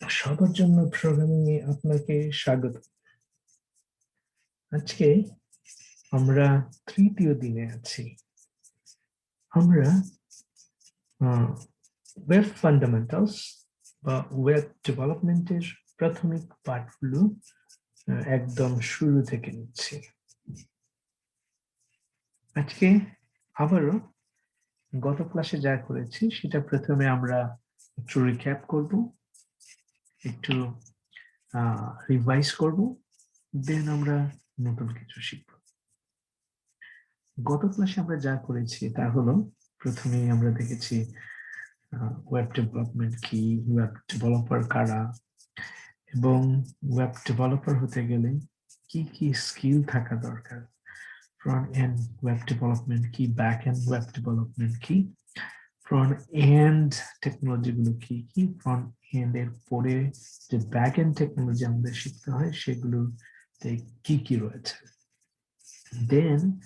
সবার জন্য প্রোগ্রামিং এ আপনাকে স্বাগত। আজকে আমরা তৃতীয় দিনে আছি। আমরা ওয়েব ফান্ডামেন্টালস বা ওয়েব ডেভেলপমেন্টের প্রাথমিক আহ, একদম শুরু থেকে নিচ্ছি। আজকে আবারও গত ক্লাসে যা করেছি সেটা প্রথমে আমরা একটু রিক্যাপ করব। একটু রিভাইজ করব দেন আমরা নতুন কিছু শিখব। গত ক্লাসে আমরা যা করেছি তা হলো, প্রথমেই আমরা দেখেছি ওয়েব ডেভেলপমেন্ট কি ওয়েব ডেভেলপার কারা, এবং ওয়েব ডেভেলপার হতে গেলে কি কি স্কিল থাকা দরকার ফ্রন্ট এন্ড ওয়েব ডেভেলপমেন্ট কি ব্যাক এন্ড ওয়েব ডেভেলপমেন্ট কি ফ্রন্ট এন্ড টেকনোলজি গুলো কি কি ফ্রন্ট এন্ড পরে যে ব্যাক এন্ড টেকনোলজি আমাদের শিখতে হয়, সেগুলোতে কি কি রয়েছে? দেন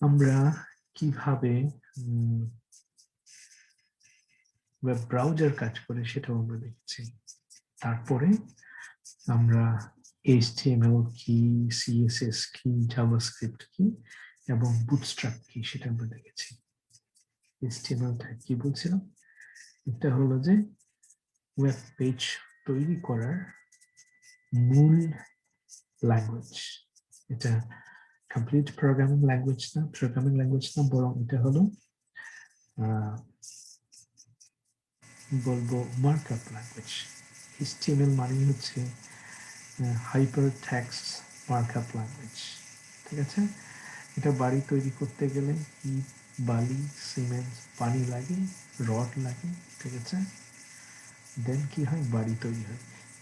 আমরা কীভাবে ওয়েব ব্রাউজার কাজ করে সেটাও আমরা দেখেছি। তারপরে আমরা HTML কি CSS কি জাভাস্ক্রিপ্ট কি এবং বুটস্ট্র্যাপ কি সেটা আমরা দেখেছি। HTML টা কি বলছিলাম? এটা হলো যে ওয়েব পেজ তৈরি করার মূল ল্যাঙ্গুয়েজ এটা কমপ্লিট প্রোগ্রামিং ল্যাঙ্গুয়েজ না প্রোগ্রামিং ল্যাঙ্গুয়েজ না, বরং এটা হলো বলব মার্কআপ ল্যাঙ্গুয়েজ HTML মানে হচ্ছে হাইপার ট্যাক্স মার্কআপ ল্যাঙ্গুয়েজ ঠিক আছে? এটা বাড়ি তৈরি করতে গেলে ইট বালি, সিমেন্ট, পানি লাগে, রড লাগে, ঠিক আছে? দেন কি হয়? বাড়ি তৈরি হয়।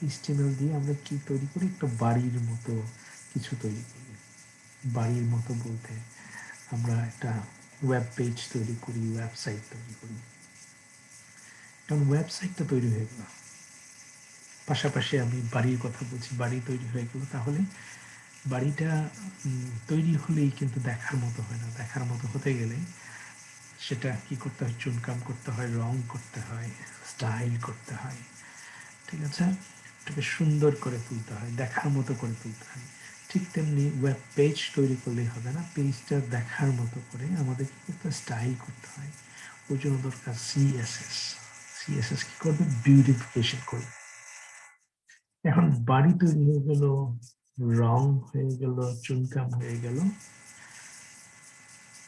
HTML দিয়ে আমরা কি তৈরি করি? একটা বাড়ির মতো কিছু তৈরি করি। বাড়ির মতো বলতে আমরা একটা ওয়েব পেজ তৈরি করি ওয়েবসাইট তৈরি করি। কারণ ওয়েবসাইটটা তৈরি হয়ে গেল। পাশাপাশি আমি বাড়ির কথা বলছি, বাড়ি তৈরি হয়ে গেল। তাহলে বাড়িটা তৈরি হলেই কিন্তু দেখার মতো হয় না। দেখার মতো হতে গেলে সেটা কি করতে হয়? চুনকাম করতে হয়, রং করতে হয় স্টাইল করতে হয়, ঠিক আছে? এটাকে সুন্দর করে তুলতে হয়, দেখার মতো করে তুলতে হয়। ঠিক তেমনি ওয়েব পেজ তৈরি করলেই হবে না পেজটা দেখার মতো করে আমাদের কি করতে স্টাইল করতে হয়। ওই জন্য দরকার সিএসএস সিএসএস কি করবে? বিউটিফিকেশন করবে। এখন বাড়ি তৈরি হয়ে গেল রং হয়ে গেল চুনকাম হয়ে গেল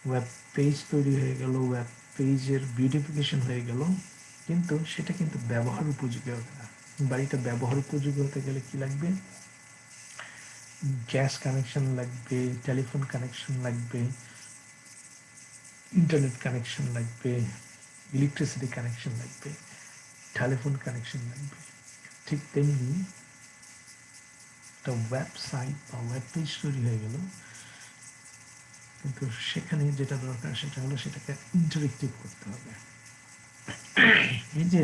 ওয়েব পেজ তৈরি হয়ে গেল ওয়েব পেজের বিউটিফিকেশন হয়ে গেল, কিন্তু সেটা কিন্তু ব্যবহার উপযোগী হবে না। বাড়িটা ব্যবহার উপযোগী হতে গেলে কি লাগবে? গ্যাস কানেকশন লাগবে টেলিফোন কানেকশন লাগবে ইন্টারনেট কানেকশন লাগবে ইলেকট্রিসিটি কানেকশন লাগবে টেলিফোন কানেকশন লাগবে। ঠিক তেমনি একটা ওয়েবসাইট বা ওয়েব পেজ তৈরি হয়ে গেল কিন্তু সেখানে যেটা দরকার সেটা হলো সেটাকে ইন্টারেক্টিভ করতে হবে। এই যে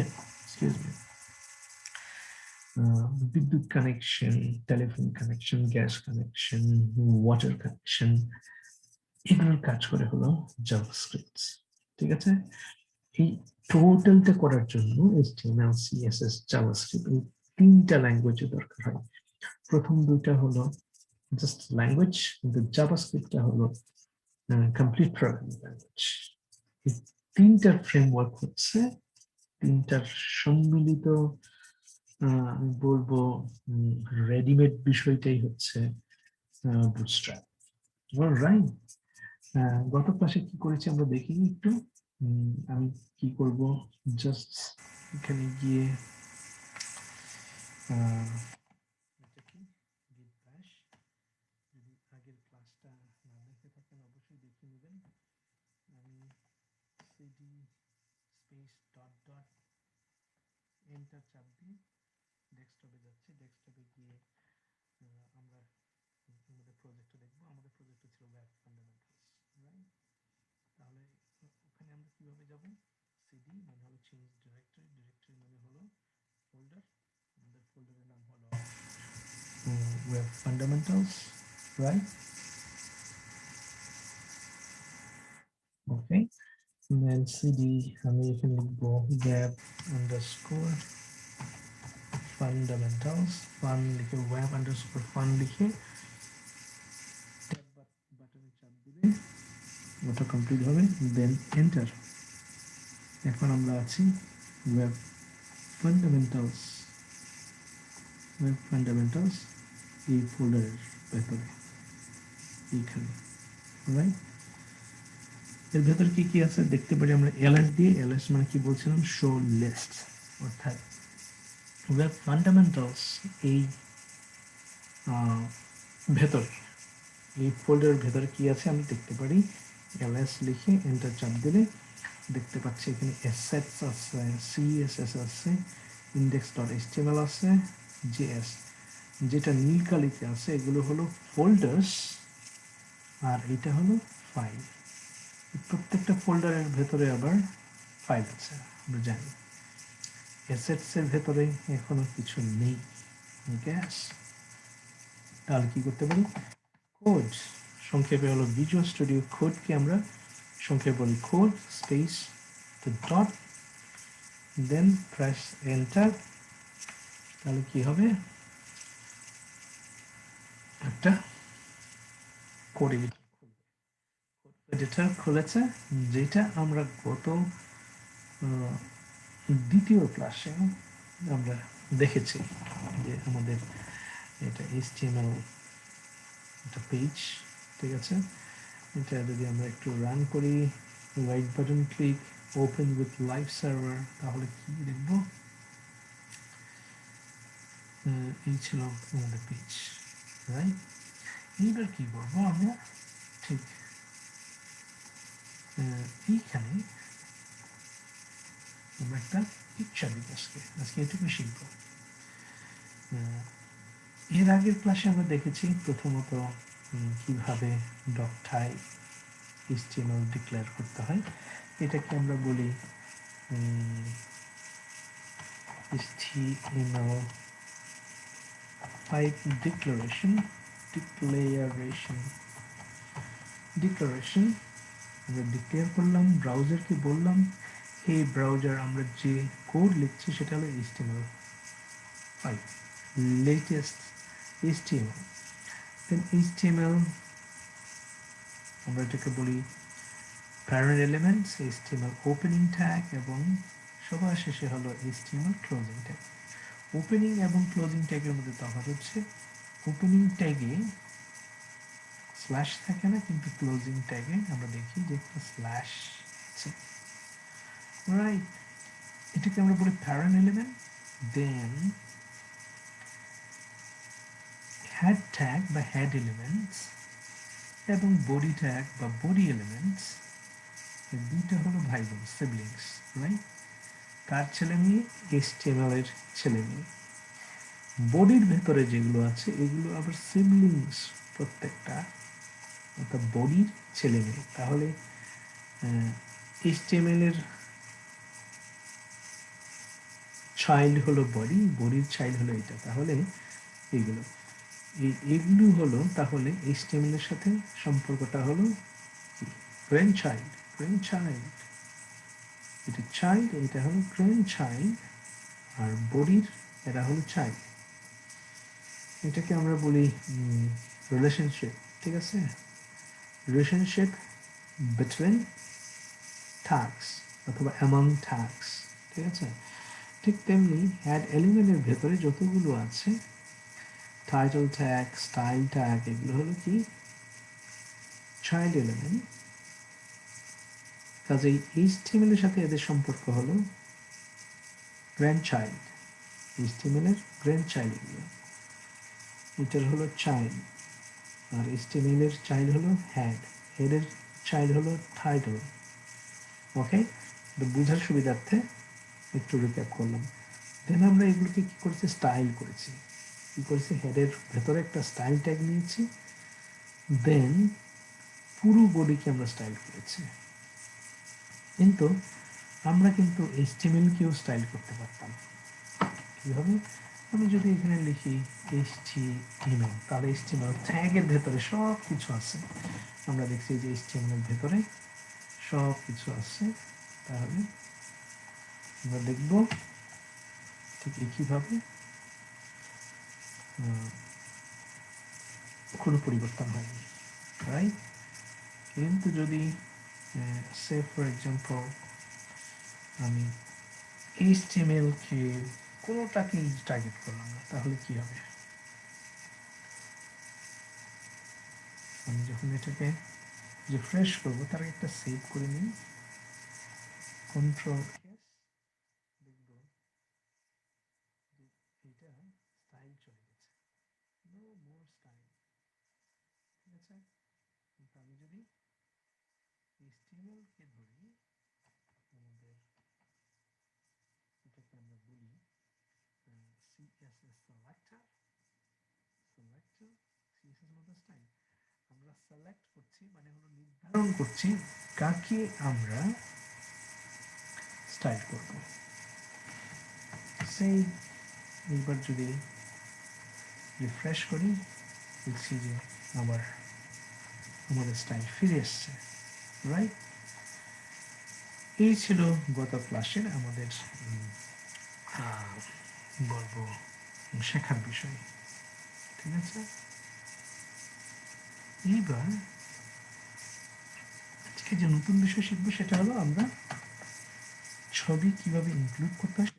বিদ্যুৎ connection telephone connection gas connection water connection এগুলোর কাজ করে হলো জাভাস্ক্রিপ্ট ঠিক আছে? এই টোটালটা করার জন্য HTML, CSS জাভাস্ক্রিপ্ট এই তিনটা ল্যাঙ্গুয়েজের দরকার হয়। প্রথম দুইটা হলো জাস্ট ল্যাঙ্গুয়েজ কিন্তু জাভাস্ক্রিপ্টটা হলো কমপ্লিট প্রোগ্রামিং ল্যাঙ্গুয়েজ এই তিনটার ফ্রেমওয়ার্ক হচ্ছে তিনটার সম্মিলিত আহ, আমি বলব রেডিমেড বিষয়টাই হচ্ছে বুটস্ট্র্যাপ রাইট গত ক্লাসে কি করেছি আমরা দেখিনি একটু? আমি কি করব? জাস্ট এখানে গিয়ে web fundamentals right okay then cd আমি এখানে লিখবো web underscore ফান্ডামেন্টালস ফান লিখে ওয়েব আন্ডারস্কোর ফান লিখে ট্যাব বাটনে চাপ দিলে ওটা কমপ্লিট হবে দেন এন্টার এখন আমরা আছি ওয়েব ফান্ডামেন্টালস ওয়েব ফান্ডামেন্টালস এই ফোল্ডারের ভেতরে, এইখানে রাইট এর ভেতর কি কি আছে দেখতে পারি আমরা? এলএস দিয়ে এলএস মানে কি বলছিলাম? শো লিস্ট অর্থাৎ ওয়েব ফান্ডামেন্টালস এই ভেতরে, এই ফোল্ডারের ভেতরে কি আছে আমি দেখতে পারি? এলএস লিখে এন্টার চাপ দিলে দেখতে পাচ্ছি এখানে এসেটস আছে সিএসএস আছে ইন্ডেক্স ডট এইচটিএমএল আছে জেএস যেটা নীল কালিতে আছে, এগুলো হলো ফোল্ডার্স আর এটা হলো ফাইল প্রত্যেকটা ফোল্ডারের ভেতরে আবার ফাইল আছে, আমরা জানি। অ্যাসেটস এর ভেতরে এখনও কিছু নেই গ্যাস তাহলে কি করতে পারি? কোড সংক্ষেপে হলো ভিজুয়াল স্টুডিও কোডকে আমরা সংক্ষেপে বলি code space to dot then press enter তাহলে কি হবে? একটা কোড এডিটর খুলেছে যেটা আমরা গত দ্বিতীয় ক্লাসে আমরা দেখেছি যে আমাদের এটা এইচটিএমএল একটা পেজ ঠিক আছে এটা যদি আমরা একটু রান করি right button click open with live server তাহলে কি দেখব এই ছিল আমাদের পেজ রাইট এইবার কি করব আমরা ঠিক। এইখানে আমরা একটা পিকচার দিব আজকে। আজকে এটুকু শিখব। এর আগের ক্লাসে আমরা দেখেছি প্রথমত কীভাবে ডকটাই HTML ডিক্লেয়ার করতে হয়। এটাকে আমরা বলি HTML type declaration declaration declaration আমরা ডিক্লেয়ার করলাম ব্রাউজারকে বললাম এই ব্রাউজার আমরা যে কোড লিখছি সেটা হলো HTML five latest HTML. Then HTML, আমরা এটাকে বলি parent elements HTML opening tag এবং সবার শেষে হলো HTML ক্লোজিং ট্যাগ ওপেনিং এবং ক্লোজিং ট্যাগের মধ্যে তফাৎ হচ্ছে ওপেনিং ট্যাগে স্ল্যাশ থাকে না, কিন্তু ক্লোজিং ট্যাগে আমরা দেখি যে একটা স্ল্যাশ আছে। রাইট এটাকে আমরা বলি parent element then head tag বা হ্যাড এলিমেন্টস এবং বডি ট্যাগ বা বডি এলিমেন্টস দুইটা হলো ভাই বোন সিবলিংস রাইট কার ছেলে মেয়ে? HTML এর ছেলে মেয়ে। বডির ভেতরে যেগুলো আছে, এগুলো আবার সিবলিংস প্রত্যেকটা, অর্থাৎ বডির ছেলে মেয়ে তাহলে এর চাইল্ড হলো বডি বডির চাইল্ড হলো এটা। তাহলে, এগুলো। এগুলো হলো, তাহলে এর সাথে সম্পর্কটা হলো গ্র্যান্ড চাইল্ড গ্র্যান্ড চাইল্ড এটা চাইল্ড এটা হলো গ্র্যান্ড চাইল্ড আর বডির, এরা হলো চাইল্ড এটাকে আমরা বলি রিলেশনশিপ ঠিক আছে? রিলেশনশিপ বিটুইন ট্যাক্স অথবা অ্যামাং ট্যাক্স ঠিক আছে? ঠিক তেমনি হ্যাড এলিমেন্টের ভেতরে যতগুলো আছে টাইটেল ট্যাগ স্টাইল ট্যাগ এগুলো হলো কি? চাইল্ড এলিমেন্ট কাজেই এর সাথে এদের সম্পর্ক হলো গ্র্যান্ড চাইল্ড এর গ্র্যান্ড চাইল্ড এগুলো। এটার হলো চাইল্ড আর এর চাইল্ড হলো হ্যাড হেডের চাইল্ড হলো টাইটেল ওকে বোঝার সুবিধার্থে একটু রিক্যাপ করলাম। দেন আমরা এগুলোকে কি করেছি? স্টাইল করেছি। কি করেছি? হেডের ভেতরে একটা স্টাইল ট্যাগ নিয়েছি। দেন পুরো বডিকে আমরা স্টাইল করেছি। কিন্তু আমরা কিন্তু HTML কেও স্টাইল করতে পারতাম। কীভাবে? আমি যদি এখানে লিখি HTML তাহলে HTML ট্যাগের ভেতরে সব কিছু আছে। আমরা দেখছি যে এর ভেতরে সব কিছু আছে। তাহলে আমরা দেখব ঠিক একইভাবে কোনো পরিবর্তন হয়নি রাইট কিন্তু যদি সে ফর এক্সাম্পল আমি এইচটিএমএল কে কোনোটাকে টার্গেট করলাম না, তাহলে কি হবে? আমি যখন এটাকে রিফ্রেশ করব, তার একটা সেভ করে নিই। কন্ট্রোল আমি যদি ধরি, আমাদের এটাকে আমরা বলি সিএসএস সেলেক্টর সেলেক্টর সিএসএস মতো স্টাইল আমরা সেলেক্ট করছি মানে হলো নির্ধারণ করছি কাকে আমরা স্টাইল করব। সেই এইবার যদি রিফ্রেশ করি দেখছি যে আবার আমাদের স্টাইল ফিরে এসছে রাইট এই ছিল গত ক্লাসের আমাদের বলব শেখার বিষয়, ঠিক আছে? এইবার আজকে যে নতুন বিষয় শিখব সেটা হলো আমরা ছবি কীভাবে ইনক্লুড করতে হয়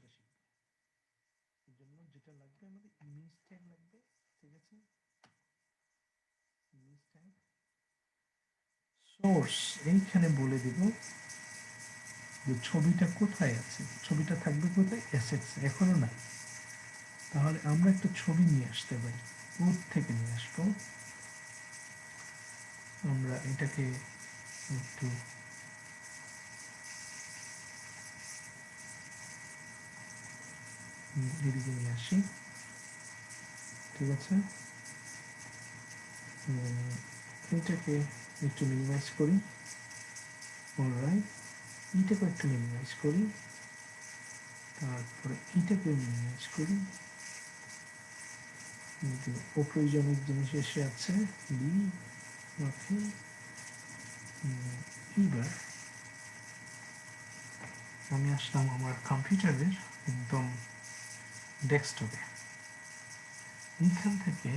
সোর্স এইখানে বলে দিব যে ছবিটা কোথায় আছে? ছবিটা থাকবে কোথায়? অ্যাসেটস এখনও নাই। তাহলে আমরা একটা ছবি নিয়ে আসতে পারি কোথ থেকে নিয়ে আসব। আমরা এটাকে একটু এদিকে নিয়ে আসি। ঠিক আছে? এটাকে একটু মিনিমাইজ করি। এইটাকে একটু মিনিমাইজ করি। তারপরে এইটাকে মিনিমাইজ করি। অপ্রয়োজনীয় জিনিস এসে আছে বি ওকে এইবার আমি আসলাম আমার কম্পিউটারের একদম ডেস্কটপে। এইখান থেকে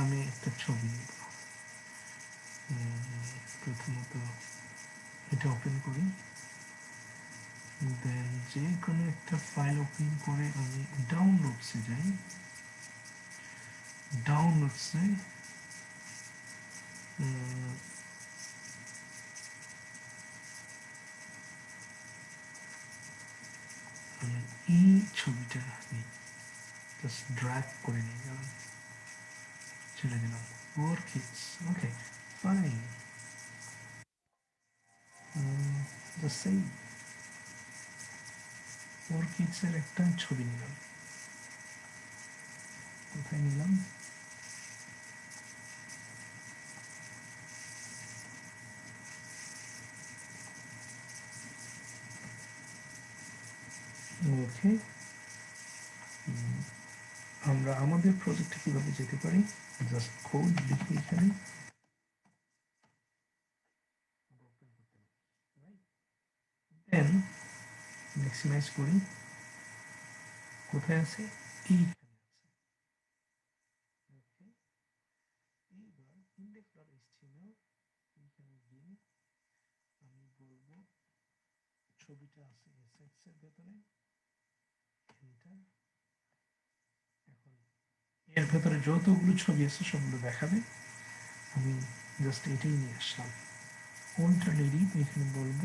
আমি একটা ছবি নিব। প্রথমত এটা ওপেন করি। দেন যে কোনো একটা ফাইল ওপেন করে আমি ডাউনলোডসে যাই। ডাউনলোডসে আমি এই ছবিটা নিই জাস্ট ড্র্যাগ করে নিয়ে গেলাম। ছেড়ে দিলাম ওর কিডস ওকে ফাইন জাস্ট সেই ওর কিডসের একটা ছবি নিলাম। কোথায় নিলাম? ওকে আমরা আমাদের প্রজেক্টে কীভাবে যেতে পারি? জাস্ট কোড লিখে এখানে। দেন ম্যাক্সিমাইজ করি। কোথায় আছে? আছে। গিয়ে আমি ছবিটা আছে এসএক্স ভেতরে। এর ভেতরে যতগুলো ছবি আছে সবগুলো দেখাবে। আমি জাস্ট এটাই নিয়ে আসলাম। অল্টারনেটিভ এখানে বলব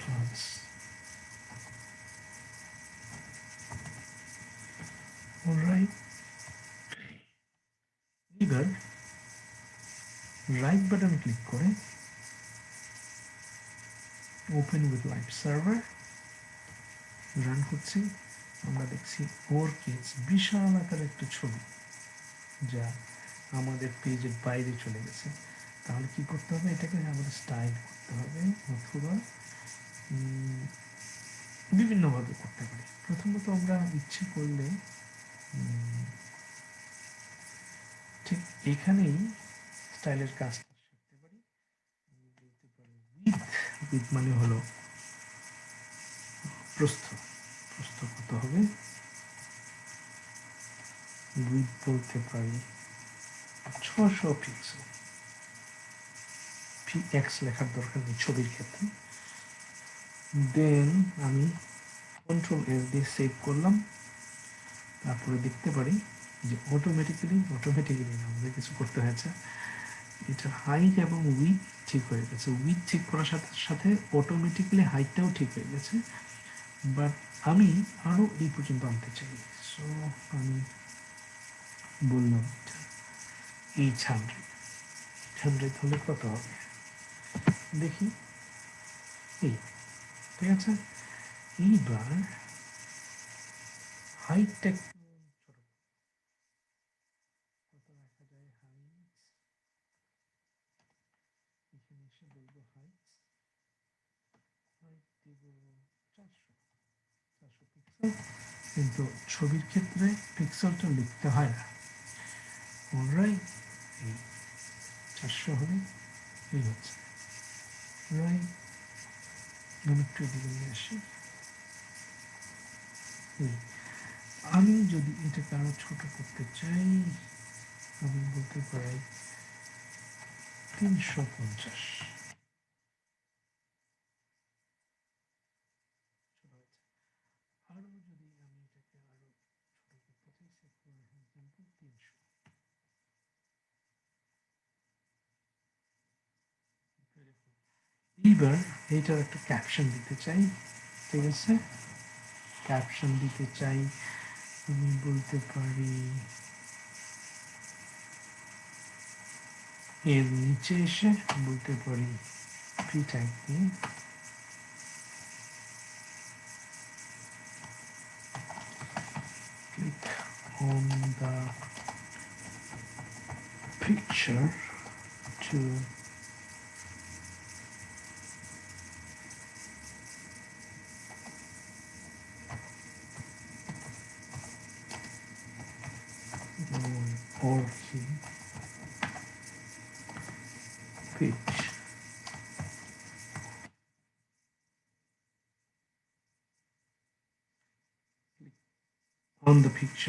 plants alright এবার রাইট বাটন ক্লিক করে open with live server run করছি। আমরা দেখছি ওর কিডস বিশাল আকারের একটা ছবি যা আমাদের পেজের বাইরে চলে গেছে। তাহলে কি করতে হবে? এটাকে আমাদের স্টাইল করতে হবে অথবা বিভিন্নভাবে করতে পারি প্রথমত আমরা ইচ্ছে করলে ঠিক এখানেই স্টাইলের কাজটা উইথ মানে হলো প্রস্থ। প্রস্থ কত হবে? উইথ বলতে পারি ছশো পিক্সেল পি এক্স লেখার দরকার নেই ছবির ক্ষেত্রে। দেন আমি কন্ট্রোল এস দিয়ে সেভ করলাম। তারপরে দেখতে পারি যে অটোমেটিক্যালি অটোমেটিক্যালি আমাদের কিছু করতে হয়েছে। এটার হাইট এবং উইথ ঠিক হয়ে গেছে। উইথ ঠিক করার সাথে সাথে অটোমেটিক্যালি হাইটটাও ঠিক হয়ে গেছে। বাট আমি আরও এই পর্যন্ত আনতে চাই। সো আমি বললাম এইট হান্ড্রেড এইট হান্ড্রেড হলে কত হবে? দেখি। এই, ঠিক আছে? এইবার হাইটটা একটু ছোট কত রাখা যায় হাইট এখানে এসে বলব হাইট হাইট দিব চারশো চারশো পিক্সেল কিন্তু ছবির ক্ষেত্রে পিক্সেলটা লিখতে হয় না। অলরাইট এই চারশো হবে এই হচ্ছে। একটু এদিকে নিয়ে আসি। আমি যদি এটাকে আরও ছোট করতে চাই, আমি বলতে পারি তিনশো পঞ্চাশ আরও যদি আমি এটাকে আরও ছোট করতে চাই set for example তিনশো এইবার এইটার একটা ক্যাপশন দিতে চাই, ঠিক আছে? ক্যাপশন দিতে চাই, আমি বলতে পারি, এর নিচে এসে বলতে পারি পি ট্যাগ দিয়ে click on the picture to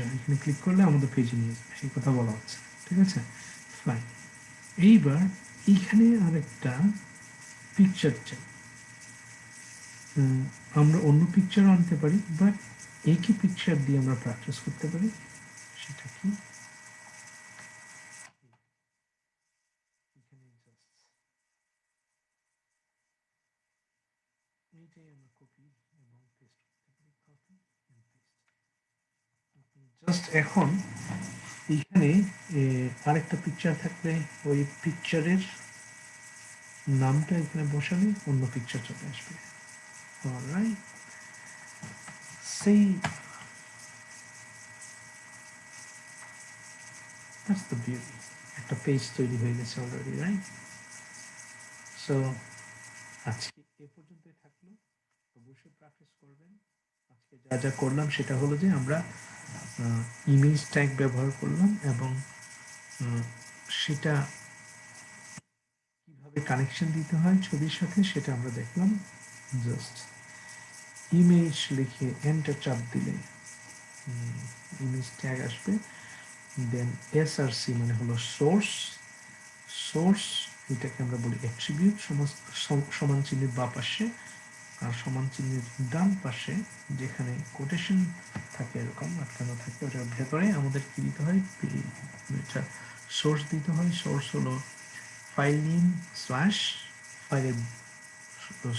on এখানে ক্লিক করলে আমাদের পেজে নিয়ে যাবে সেই কথা বলা হচ্ছে, ঠিক আছে? ফাইন এইবার এইখানে আরেকটা পিকচার চাই। আমরা অন্য পিকচারও আনতে পারি বাট একই পিকচার দিয়ে আমরা প্র্যাকটিস করতে পারি। সেটা কি এখানে just এইটাই আমরা কপি এবং পেস্ট করতে পারি কপি এন্ড পেস্ট জাস্ট এখন এইখানে আরেকটা পিকচার থাকলে ওই পিকচারের নামটা এখানে বসালে অন্য পিকচার চলে আসবে। সেই. একটা পেজ তৈরি হয়ে গেছে অলরেডি রাইট সো আজকে এ পর্যন্তই থাকল। অবশ্যই প্র্যাকটিস করবেন। আজকে যা যা করলাম সেটা হলো যে আমরা ইমেজ ট্যাগ ব্যবহার করলাম এবং সেটা কীভাবে কানেকশন দিতে হয় ছবির সাথে সেটা আমরা দেখলাম। জাস্ট ইমেজ লিখে এন্টার চাপ দিলে ইমেজ ট্যাগ আসবে। দেন এসআরসি মানে হলো সোর্স সোর্স এটাকে আমরা বলি অ্যাট্রিবিউট সমান চিহ্নের বা পাশে। সমান চিহ্নের ডান পাশে যেখানে কোটেশন থাকে এরকম, আটকানো থাকে ওটার ভেতরে আমাদের কি দিতে হয়? এটা সোর্স দিতে হয়। সোর্স হলো ফাইল নেম স্ল্যাশ ফাইলের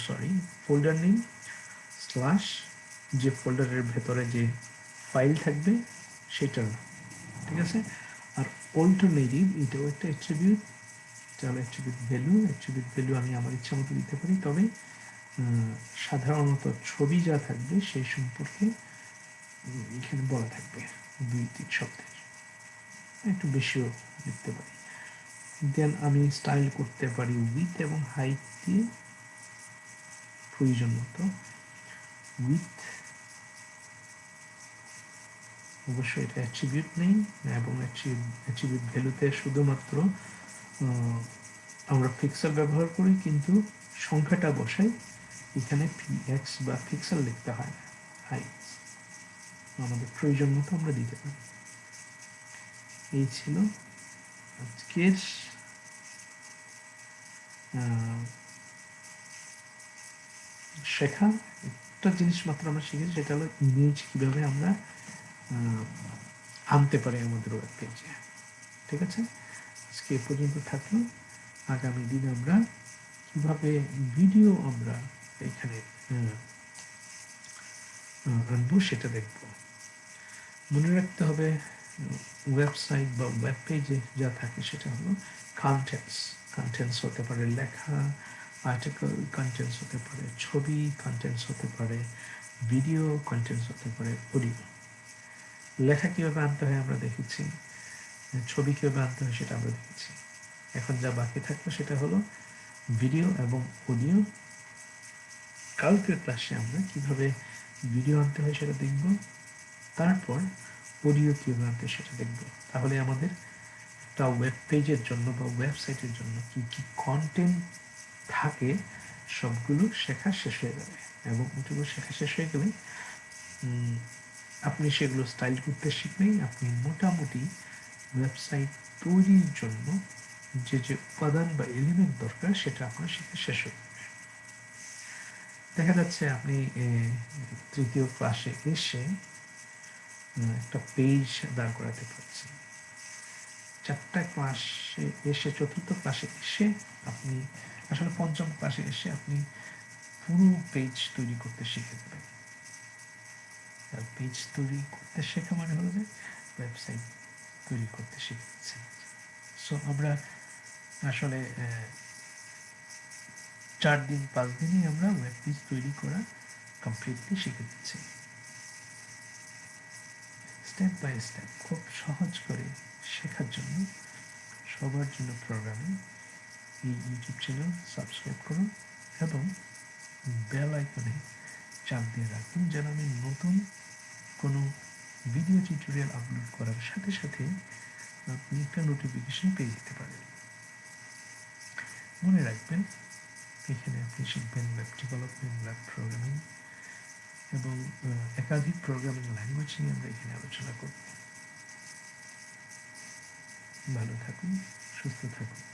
সরি ফোল্ডার নেম স্ল্যাশ যে ফোল্ডারের ভেতরে যে ফাইল থাকবে সেটার ঠিক আছে? আর অল্টারনেটিভ এটাও একটা অ্যাট্রিবিউট এটা হলো অ্যাট্রিবিউট ভ্যালু অ্যাট্রিবিউট ভ্যালু আমি আমার ইচ্ছা মতো দিতে পারি, তবে সাধারণত ছবি যা থাকবে সেই সম্পর্কে এখানে বলা থাকবে দুই তিন শব্দের। একটু বেশিও লিখতে পারি। দেন আমি স্টাইল করতে পারি উইথ এবং হাইট দিয়ে। প্রয়োজন মতো উইথ অবশ্যই এটা অ্যাট্রিবিউট নেই এবং অ্যাট্রিবিউট ভ্যালুতে শুধুমাত্র আমরা পিক্সেল ব্যবহার করি, কিন্তু সংখ্যাটা বসাই। এখানে পি এক্স বা পিক্সেল লিখতে হয় না। আমাদের প্রয়োজন মতো আমরা দিতে পারি। এই ছিল আজকের শেখা। একটা জিনিস মাত্র আমরা শিখেছি, সেটা হলো ইমেজ কীভাবে আমরা আনতে পারি আমাদের ওয়েব পেজে ঠিক আছে? আজকে এ পর্যন্ত থাকল। আগামী দিনে আমরা কীভাবে ভিডিও আমরা এখানে আহ, আনব সেটা দেখব। মনে রাখতে হবে ওয়েবসাইট বা ওয়েব পেজে যা থাকে সেটা হলো কন্টেন্টস কন্টেন্টস হতে পারে লেখা আর্টিকেল কন্টেন্টস হতে পারে ছবি কন্টেন্টস হতে পারে ভিডিও কন্টেন্টস হতে পারে অডিও লেখা কীভাবে আনতে হয় আমরা দেখেছি ছবি কীভাবে আনতে হয় সেটা আমরা দেখেছি। এখন যা বাকি থাকল সেটা হলো ভিডিও এবং অডিও কালকের ক্লাসে আমরা কীভাবে ভিডিও আনতে হয় সেটা দেখব, তারপর অডিও কীভাবে আনতে সেটা দেখব। তাহলে আমাদের একটা ওয়েব পেজের জন্য বা ওয়েবসাইটের জন্য কি কি কন্টেন্ট থাকে সবগুলো শেখা শেষ হয়ে যাবে। এবং ওগুলো শেখা শেষ হয়ে গেলে আপনি সেগুলো স্টাইল করতে শিখলেই আপনি মোটামুটি ওয়েবসাইট তৈরির জন্য যে যে উপাদান বা এলিমেন্ট দরকার সেটা আপনার শিখে শেষ যাবে। দেখা যাচ্ছে আপনি তৃতীয় ক্লাসে এসে একটা পেজ দাঁড় করাতে পারছেন। চারটা ক্লাসে এসে, চতুর্থ ক্লাসে এসে আপনি, আসলে পঞ্চম ক্লাসে এসে আপনি পুরো পেজ তৈরি করতে শিখে দেবেন পেজ তৈরি করতে শেখা মানে হলো যে ওয়েবসাইট তৈরি করতে শিখেছি সো আমরা আসলে চার দিন, পাঁচ দিনই আমরা ওয়েব পেজ তৈরি করা কমপ্লিটলি শিখে দিচ্ছি। স্টেপ বাই স্টেপ খুব সহজ করে শেখার জন্য সবার জন্য প্রোগ্রামিং এই ইউটিউব চ্যানেল সাবস্ক্রাইব করুন এবং বেল আইকনে চাপ দিয়ে রাখুন যেন আমি নতুন কোনো ভিডিও টিউটোরিয়াল আপলোড করার সাথে সাথে আপনি একটা নোটিফিকেশন পেয়ে যেতে পারেন। মনে রাখবেন এখানে আপনি শিখবেন ওয়েব ডেভেলপমেন্ট ওয়েব প্রোগ্রামিং এবং একাধিক প্রোগ্রামিং ল্যাঙ্গুয়েজ নিয়ে আমরা এখানে আলোচনা করব। ভালো থাকুন, সুস্থ থাকুন।